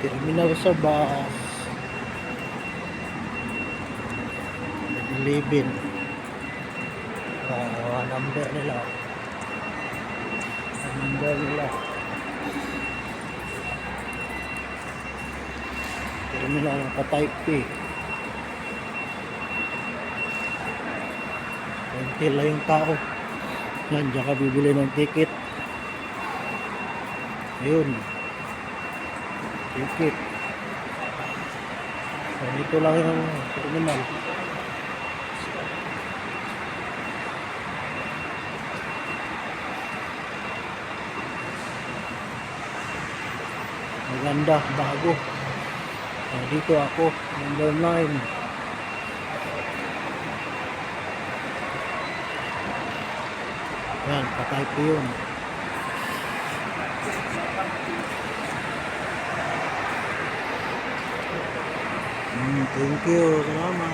Terminal sa bus. 11. Ah, number nila. Number nila. Terminal naka-type P. Konti lang yung tao. Yan, ka bibili ng ticket. Ayun. Ticket. So, dito lang yung terminal. Maganda, bago. Ah, dito ako, number 9. Yan, patay ko yun. Thank you, salamat.